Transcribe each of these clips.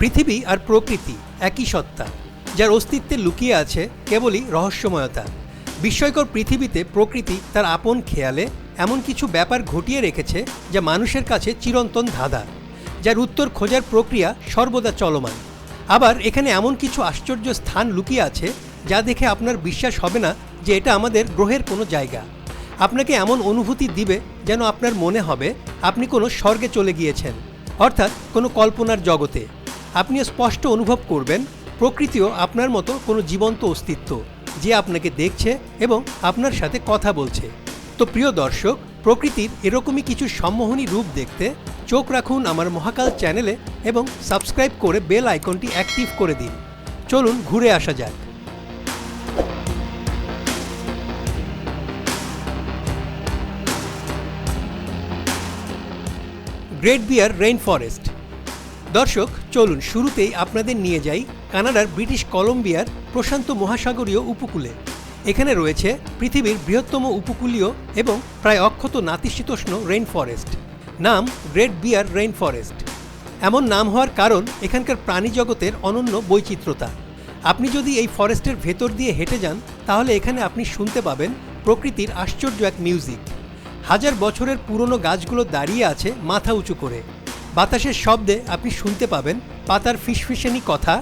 পৃথিবী আর প্রকৃতি একই সত্তা, যার অস্তিত্বে লুকিয়ে আছে কেবলই রহস্যময়তা। বিস্ময়কর পৃথিবীতে প্রকৃতি তার আপন খেয়ালে এমন কিছু ব্যাপার ঘটিয়ে রেখেছে যা মানুষের কাছে চিরন্তন ধাঁধা, যার উত্তর খোঁজার প্রক্রিয়া সর্বদা চলমান। আবার এখানে এমন কিছু আশ্চর্য স্থান লুকিয়ে আছে যা দেখে আপনার বিশ্বাস হবে না যে এটা আমাদের গ্রহের কোনো জায়গা। আপনাকে এমন অনুভূতি দিবে যেন আপনার মনে হবে আপনি কোনো স্বর্গে চলে গিয়েছেন, অর্থাৎ কোনো কল্পনার জগতে। আপনি স্পষ্ট অনুভব করবেন, প্রকৃতিও আপনার মতো কোনো জীবন্ত অস্তিত্ব যে আপনাকে দেখছে এবং আপনার সাথে কথা বলছে। তো প্রিয় দর্শক, প্রকৃতির এরকমই কিছু সম্মোহনী রূপ দেখতে চোখ রাখুন আমার মহাকাল চ্যানেলে এবং সাবস্ক্রাইব করে বেল আইকনটি অ্যাক্টিভ করে দিন। চলুন ঘুরে আসা যাক। গ্রেট বিয়ার রেইন ফরেস্ট দর্শক চলুন শুরুতেই আপনাদের নিয়ে যাই কানাডার ব্রিটিশ কলম্বিয়ার প্রশান্ত মহাসাগরীয় উপকূলে। এখানে রয়েছে পৃথিবীর বৃহত্তম উপকূলীয় এবং প্রায় অক্ষত নাতিশীতোষ্ণ রেইন ফরেস্ট নাম গ্রেট বিয়ার রেইন ফরেস্ট এমন নাম হওয়ার কারণ এখানকার প্রাণী জগতের অনন্য বৈচিত্র্যতা। আপনি যদি এই ফরেস্টের ভেতর দিয়ে হেঁটে যান, তাহলে এখানে আপনি শুনতে পাবেন প্রকৃতির আশ্চর্য এক মিউজিক। হাজার বছরের পুরনো গাছগুলো দাঁড়িয়ে আছে মাথা উঁচু করে। বাতাসের শব্দে আপনি শুনতে পাবেন পাতার ফিসফিসানি কথা,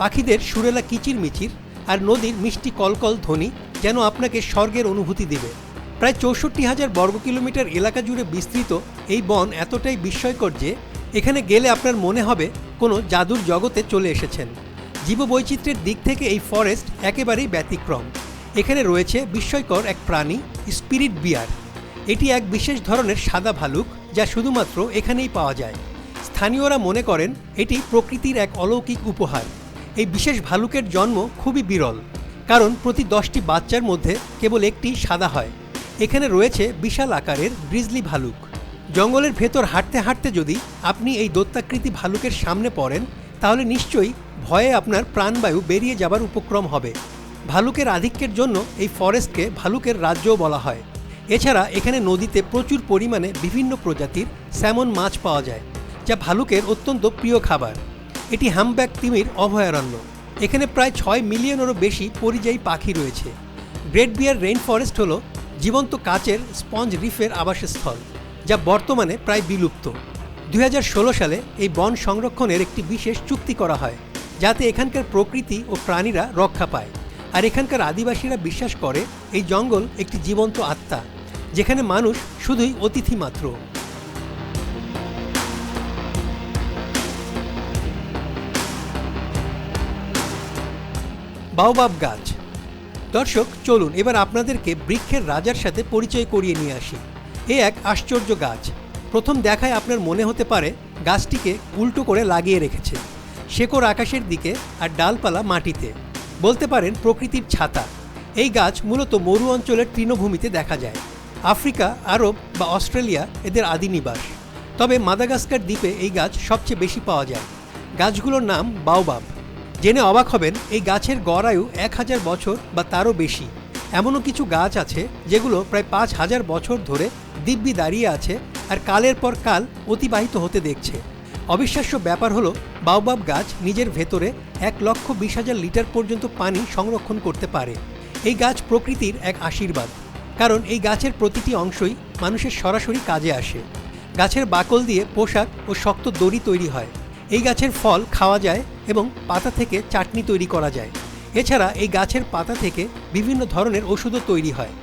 পাখিদের সুরেলা কিচিরমিচির আর নদীর মিষ্টি কলকল ধ্বনি যেন আপনাকে স্বর্গের অনুভূতি দেবে। প্রায় চৌষট্টি হাজার বর্গ কিলোমিটার এলাকা জুড়ে বিস্তৃত এই বন এতটাই বিস্ময়কর যে এখানে গেলে আপনার মনে হবে কোনো জাদুর জগতে চলে এসেছেন। জীববৈচিত্র্যের দিক থেকে এই ফরেস্ট একেবারেই ব্যতিক্রম। এখানে রয়েছে বিস্ময়কর এক প্রাণী স্পিরিট বিয়ার এটি এক বিশেষ ধরনের সাদা ভালুক যা শুধুমাত্র এখানেই পাওয়া যায়। স্থানীয়রা মনে করেন এটি প্রকৃতির এক অলৌকিক উপহার। এই বিশেষ ভালুকের জন্ম খুবই বিরল, কারণ প্রতি দশটি বাচ্চার মধ্যে কেবল একটি সাদা হয়। এখানে রয়েছে বিশাল আকারের গ্রিজলি ভালুক। জঙ্গলের ভেতর হাঁটতে হাঁটতে যদি আপনি এই দত্তাকৃতি ভালুকের সামনে পড়েন, তাহলে নিশ্চয়ই ভয়ে আপনার প্রাণবায়ু বেরিয়ে যাবার উপক্রম হবে। ভালুকের আধিক্যের জন্য এই ফরেস্টকে ভালুকের রাজ্যও বলা হয়। এছাড়া এখানে নদীতে প্রচুর পরিমাণে বিভিন্ন প্রজাতির স্যামন মাছ পাওয়া যায়, যা ভালুকের অত্যন্ত প্রিয় খাবার। এটি হামব্যাক তিমির অভয়ারণ্য। এখানে প্রায় ছয় মিলিয়নেরও বেশি পরিযায়ী পাখি রয়েছে। গ্রেট বিয়ার রেইন ফরেস্ট হল জীবন্ত কাচের স্পঞ্জ রিফের আবাসস্থল, যা বর্তমানে প্রায় বিলুপ্ত। দুই হাজার ষোলো সালে এই বন সংরক্ষণের একটি বিশেষ চুক্তি করা হয়, যাতে এখানকার প্রকৃতি ও প্রাণীরা রক্ষা পায়। আর এখানকার আদিবাসীরা বিশ্বাস করে এই জঙ্গল একটি জীবন্ত আত্মা। যেখানে মানুষ শুধুই অতিথি মাত্র। বাওবাব গাছ। দর্শক, চলুন এবার আপনাদেরকে বৃক্ষের রাজার সাথে পরিচয় করিয়ে নিয়ে আসি। এ এক আশ্চর্য গাছ। প্রথম দেখায় আপনার মনে হতে পারে গাছটিকে উল্টো করে লাগিয়ে রেখেছে। শেকড় আকাশের দিকে আর ডালপালা মাটিতে। বলতে পারেন প্রকৃতির ছাতা। এই গাছ মূলত মরু অঞ্চলের তৃণভূমিতে দেখা যায়। আফ্রিকা, আরব বা অস্ট্রেলিয়া এদের আদি নিবাস। তবে মাদাগাস্কার দ্বীপে এই গাছ সবচেয়ে বেশি পাওয়া যায়। গাছগুলোর নাম বাওবাব। জেনে অবাক হবেন, এই গাছের গড় আয়ু এক হাজার বছর বা তারও বেশি। এমনও কিছু গাছ আছে যেগুলো প্রায় পাঁচ হাজার বছর ধরে দিব্যি দাঁড়িয়ে আছে আর কালের পর কাল অতিবাহিত হতে দেখছে। অবিশ্বাস্য ব্যাপার হলো, বাওবাব গাছ নিজের ভেতরে এক লক্ষ বিশ হাজার লিটার পর্যন্ত পানি সংরক্ষণ করতে পারে। এই গাছ প্রকৃতির এক আশীর্বাদ। কারণ এই গাছের প্রতিটি অংশই মানুষের সরাসরি কাজে আসে। গাছের বাকল দিয়ে পোশাক ও শক্ত দড়ি তৈরি হয়। এই গাছের ফল খাওয়া যায় এবং পাতা থেকে চাটনি তৈরি করা যায়। এছাড়া এই গাছের পাতা থেকে বিভিন্ন ধরনের ওষুধও তৈরি হয়।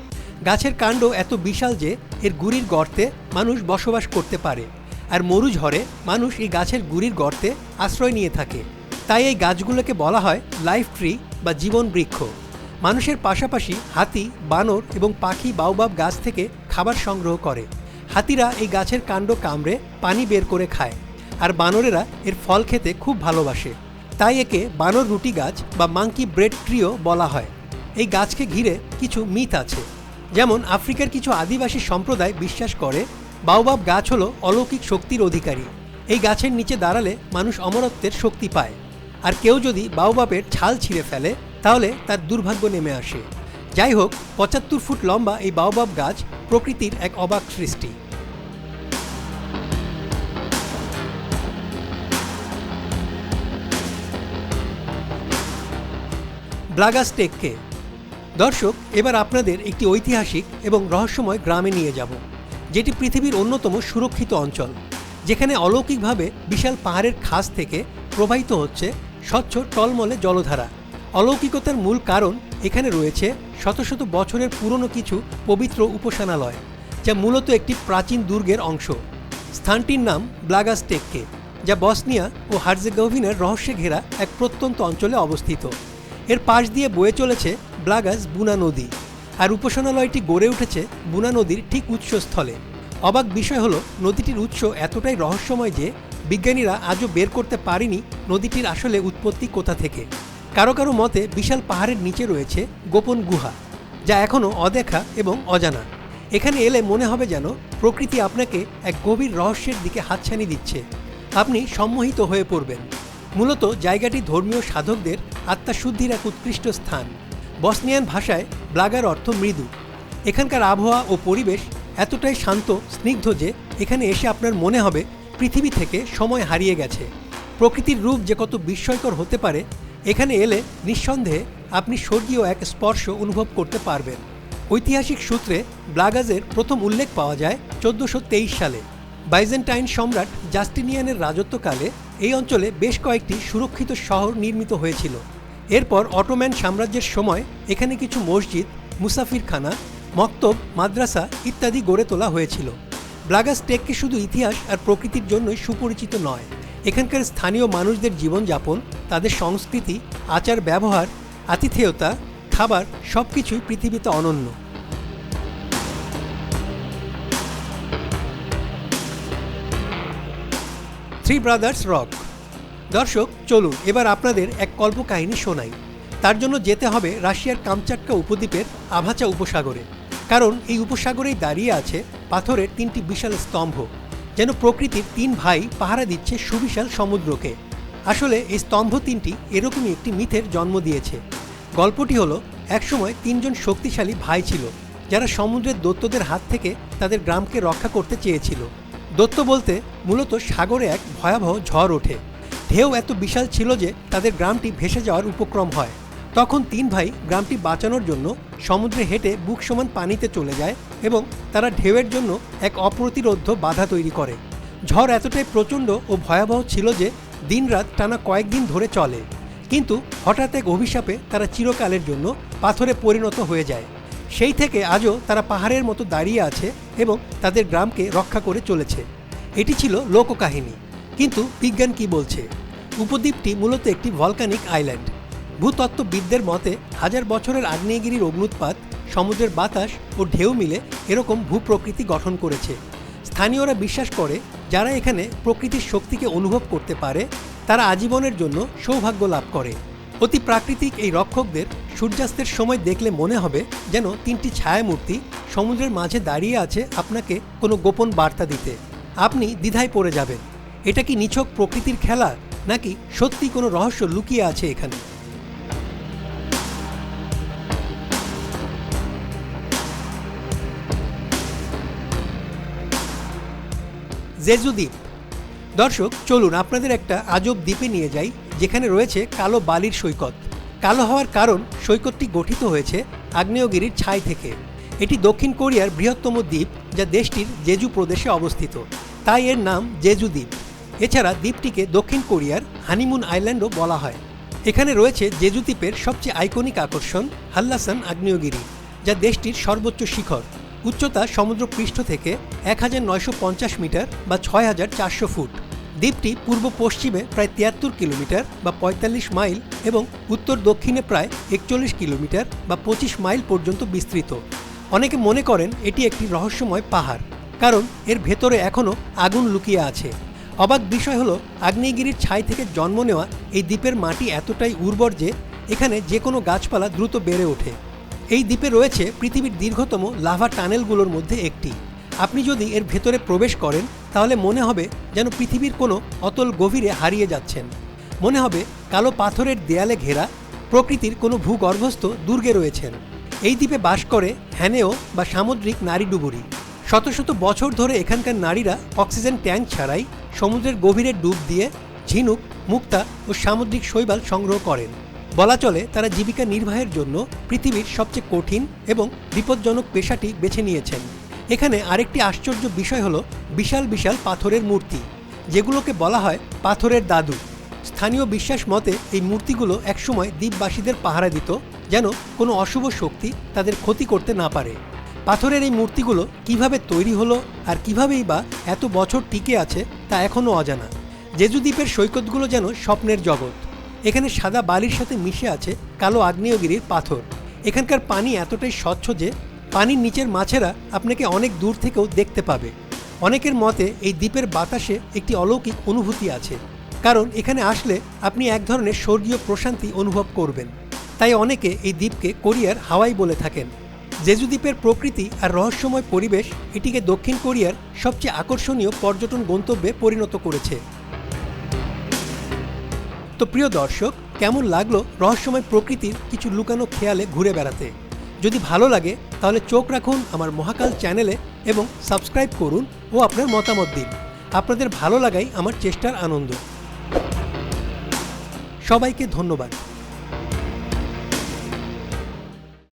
গাছের কাণ্ড এত বিশাল যে এর গুড়ির গর্তে মানুষ বসবাস করতে পারে। আর মরু ঝড়ে মানুষ এই গাছের গুড়ির গর্তে আশ্রয় নিয়ে থাকে। তাই এই গাছগুলোকে বলা হয় লাইফ ট্রি বা জীবন বৃক্ষ। মানুষের পাশাপাশি হাতি, বানর এবং পাখি বাউবাব গাছ থেকে খাবার সংগ্রহ করে। হাতিরা এই গাছের কাণ্ড কামড়ে পানি বের করে খায় আর বানরেরা এর ফল খেতে খুব ভালোবাসে। তাই একে বানর রুটি গাছ বা মাংকি ব্রেড ট্রিও বলা হয়। এই গাছকে ঘিরে কিছু মিথ আছে। যেমন আফ্রিকার কিছু আদিবাসী সম্প্রদায় বিশ্বাস করে বাউবাব গাছ হলো অলৌকিক শক্তির অধিকারী। এই গাছের নিচে দাঁড়ালে মানুষ অমরত্বের শক্তি পায়। আর কেউ যদি বাউবাবের ছাল ছিঁড়ে ফেলে তাহলে তার দুর্ভাগ্য নেমে আসে। যাই হোক পঁচাত্তর ফুট লম্বা এই বাওবাব গাছ প্রকৃতির এক অবাক সৃষ্টি। ব্লাগাস টেককে দর্শক, এবার আপনাদের একটি ঐতিহাসিক এবং রহস্যময় গ্রামে নিয়ে যাব, যেটি পৃথিবীর অন্যতম সুরক্ষিত অঞ্চল, যেখানে অলৌকিকভাবে বিশাল পাহাড়ের খাস থেকে প্রবাহিত হচ্ছে স্বচ্ছ টলমলে জলধারা। অলৌকিকতার মূল কারণ এখানে রয়েছে শত শত বছরের পুরনো কিছু পবিত্র উপাসনালয়, যা মূলত একটি প্রাচীন দুর্গের অংশ। স্থানটির নাম ব্লাগাস টেককে যা বসনিয়া ও হার্জেগোভিনার রহস্যে ঘেরা এক প্রত্যন্ত অঞ্চলে অবস্থিত। এর পাশ দিয়ে বয়ে চলেছে ব্লাগাস বুনা নদী, আর উপাসনালয়টি গড়ে উঠেছে বুনা নদীর ঠিক উৎসস্থলে। অবাক বিষয় হলো, নদীটির উৎস এতটাই রহস্যময় যে বিজ্ঞানীরা আজও বের করতে পারেনি নদীটির আসলে উৎপত্তি কোথা থেকে। কারও কারও মতে বিশাল পাহাড়ের নিচে রয়েছে গোপন গুহা, যা এখনও অদেখা এবং অজানা। এখানে এলে মনে হবে যেন প্রকৃতি আপনাকে এক গভীর রহস্যের দিকে হাতছানি দিচ্ছে। আপনি সম্মোহিত হয়ে পড়বেন। মূলত জায়গাটি ধর্মীয় সাধকদের আত্মাশুদ্ধির এক উৎকৃষ্ট স্থান। বসনিয়ান ভাষায় ব্লাগার অর্থ মৃদু। এখানকার আবহাওয়া ও পরিবেশ এতটাই শান্ত, স্নিগ্ধ যে এখানে এসে আপনার মনে হবে পৃথিবী থেকে সময় হারিয়ে গেছে। প্রকৃতির রূপ যে কত বিস্ময়কর হতে পারে এখানে এলে নিঃসন্দেহে আপনি স্বর্গীয় এক স্পর্শ অনুভব করতে পারবেন। ঐতিহাসিক সূত্রে ব্লাগাজের প্রথম উল্লেখ পাওয়া যায় চোদ্দোশো সালে। বাইজেন্টাইন সম্রাট জাস্টিনিয়ানের রাজত্বকালে এই অঞ্চলে বেশ কয়েকটি সুরক্ষিত শহর নির্মিত হয়েছিল। এরপর অটোম্যান সাম্রাজ্যের সময় এখানে কিছু মসজিদ, মুসাফিরখানা, মক্তব, মাদ্রাসা ইত্যাদি গড়ে তোলা হয়েছিল। ব্লাগাস টেককে শুধু ইতিহাস আর প্রকৃতির জন্যই সুপরিচিত নয়। এখানকার স্থানীয় মানুষদের জীবনযাপন, তাদের সংস্কৃতি, আচার ব্যবহার, আতিথেয়তা, খাবার সব কিছুই পৃথিবীতে অনন্য। থ্রি ব্রাদার্স রক দর্শক, চলুন, এবার আপনাদের এক কল্পকাহিনী শোনাই। তার জন্য যেতে হবে রাশিয়ার কামচাটকা উপদ্বীপের আভাচা উপসাগরে। কারণ এই উপসাগরেই দাঁড়িয়ে আছে পাথরের তিনটি বিশাল স্তম্ভ। যেন প্রকৃতির তিন ভাই পাহারা দিচ্ছে সুবিশাল সমুদ্রকে। আসলে এই স্তম্ভ তিনটি এরকমই একটি মিথের জন্ম দিয়েছে। গল্পটি হলো, একসময় তিনজন শক্তিশালী ভাই ছিল, যারা সমুদ্রের দৈত্যদের হাত থেকে তাদের গ্রামকে রক্ষা করতে চেয়েছিল। দৈত্য বলতে মূলত সাগরে এক ভয়াবহ ঝড় ওঠে। ঢেউ এত বিশাল ছিল যে তাদের গ্রামটি ভেসে যাওয়ার উপক্রম হয়। তখন তিন ভাই গ্রামটি বাঁচানোর জন্য সমুদ্রে হেঁটে বুক সমান পানিতে চলে যায় এবং তারা ঢেউয়ের জন্য এক অপ্রতিরোধ্য বাধা তৈরি করে। ঝড় এতটাই প্রচণ্ড ও ভয়াবহ ছিল যে দিনরাত টানা কয়েকদিন ধরে চলে। কিন্তু হঠাৎ এক অভিশাপে তারা চিরকালের জন্য পাথরে পরিণত হয়ে যায়। সেই থেকে আজও তারা পাহাড়ের মতো দাঁড়িয়ে আছে এবং তাদের গ্রামকে রক্ষা করে চলেছে। এটি ছিল লোককাহিনী। কিন্তু বিজ্ঞান কি বলছে? উপদ্বীপটি মূলত একটি ভলকানিক আইল্যান্ড ভূতত্ত্ববিদদের মতে, হাজার বছরের আগ্নেয়গিরির অগ্নুৎপাত সমুদ্রের বাতাস ও ঢেউ মিলে এরকম ভূপ্রকৃতি গঠন করেছে। স্থানীয়রা বিশ্বাস করে, যারা এখানে প্রকৃতির শক্তিকে অনুভব করতে পারে, তারা আজীবনের জন্য সৌভাগ্য লাভ করে। অতি প্রাকৃতিক এই রক্ষকদের সূর্যাস্তের সময় দেখলে মনে হবে যেন তিনটি ছায়ামূর্তি সমুদ্রের মাঝে দাঁড়িয়ে আছে আপনাকে কোনো গোপন বার্তা দিতে। আপনি দ্বিধায় পড়ে যাবেন। এটা কি নিছক প্রকৃতির খেলা, নাকি সত্যি কোনো রহস্য লুকিয়ে আছে এখানে? জেজু দ্বীপ দর্শক, চলুন আপনাদের একটা আজব দ্বীপে নিয়ে যাই, যেখানে রয়েছে কালো বালির সৈকত। কালো হওয়ার কারণ সৈকতটি গঠিত হয়েছে আগ্নেয়গিরির ছাই থেকে। এটি দক্ষিণ কোরিয়ার বৃহত্তম দ্বীপ, যা দেশটির জেজু প্রদেশে অবস্থিত। তাই এর নাম জেজু দ্বীপ এছাড়া দ্বীপটিকে দক্ষিণ কোরিয়ার হানিমুন আইল্যান্ডও বলা হয়। এখানে রয়েছে জেজু দ্বীপের সবচেয়ে আইকনিক আকর্ষণ হাল্লাসান আগ্নেয়গিরি, যা দেশটির সর্বোচ্চ শিখর। উচ্চতা সমুদ্রপৃষ্ঠ থেকে এক হাজার নয়শো পঞ্চাশ মিটার বা ছয় হাজার চারশো ফুট। দ্বীপটি পূর্ব পশ্চিমে প্রায় তিয়াত্তর কিলোমিটার বা পঁয়তাল্লিশ মাইল এবং উত্তর দক্ষিণে প্রায় একচল্লিশ কিলোমিটার বা পঁচিশ মাইল পর্যন্ত বিস্তৃত। অনেকে মনে করেন এটি একটি রহস্যময় পাহাড়, কারণ এর ভেতরে এখনও আগুন লুকিয়ে আছে। অবাক বিষয় হলো, আগ্নেয়গিরির ছাই থেকে জন্ম নেওয়া এই দ্বীপের মাটি এতটাই উর্বর যে এখানে যে কোনো গাছপালা দ্রুত বেড়ে ওঠে। এই দ্বীপে রয়েছে পৃথিবীর দীর্ঘতম লাভা টানেলগুলোর মধ্যে একটি। আপনি যদি এর ভেতরে প্রবেশ করেন, তাহলে মনে হবে যেন পৃথিবীর কোনো অতল গভীরে হারিয়ে যাচ্ছেন। মনে হবে কালো পাথরের দেয়ালে ঘেরা প্রকৃতির কোনো ভূগর্ভস্থ দুর্গে রয়েছেন। এই দ্বীপে বাস করে হ্যানেও বা সামুদ্রিক নারী ডুবুরি। শত শত বছর ধরে এখানকার নারীরা অক্সিজেন ট্যাঙ্ক ছাড়াই সমুদ্রের গভীরে ডুব দিয়ে ঝিনুক, মুক্তা ও সামুদ্রিক শৈবাল সংগ্রহ করেন। বলা চলে তারা জীবিকা নির্বাহের জন্য পৃথিবীর সবচেয়ে কঠিন এবং বিপজ্জনক পেশাটি বেছে নিয়েছেন। এখানে আরেকটি আশ্চর্য বিষয় হলো বিশাল বিশাল পাথরের মূর্তি, যেগুলোকে বলা হয় পাথরের দাদু। স্থানীয় বিশ্বাস মতে এই মূর্তিগুলো একসময় দ্বীপবাসীদের পাহারা দিত, যেন কোনো অশুভ শক্তি তাদের ক্ষতি করতে না পারে। পাথরের এই মূর্তিগুলো কীভাবে তৈরি হলো আর কিভাবেই বা এত বছর টিকে আছে তা এখনও অজানা। জেজু দ্বীপের সৈকতগুলো যেন স্বপ্নের জগৎ। এখানে সাদা বালির সাথে মিশে আছে কালো আগ্নেয়গিরির পাথর। এখানকার পানি এতটাই স্বচ্ছ যে পানির নিচের মাছেরা আপনাকে অনেক দূর থেকেও দেখতে পাবে। অনেকের মতে এই দ্বীপের বাতাসে একটি অলৌকিক অনুভূতি আছে, কারণ এখানে আসলে আপনি এক ধরনের স্বর্গীয় প্রশান্তি অনুভব করবেন। তাই অনেকে এই দ্বীপকে কোরিয়ার হাওয়াই বলে থাকেন। জেজু দ্বীপের প্রকৃতি আর রহস্যময় পরিবেশ এটিকে দক্ষিণ কোরিয়ার সবচেয়ে আকর্ষণীয় পর্যটন গন্তব্যে পরিণত করেছে। তো প্রিয় দর্শক, কেমন লাগল রহস্যময় প্রকৃতির কিছু লুকানো খেয়ালে ঘুরে বেড়াতে? যদি ভালো লাগে, তাহলে চোখ রাখুন আমার মহাকাল চ্যানেলে এবং সাবস্ক্রাইব করুন ও আপনার মতামত দিন। আপনাদের ভালো লাগাই আমার চেষ্টার আনন্দ। সবাইকে ধন্যবাদ।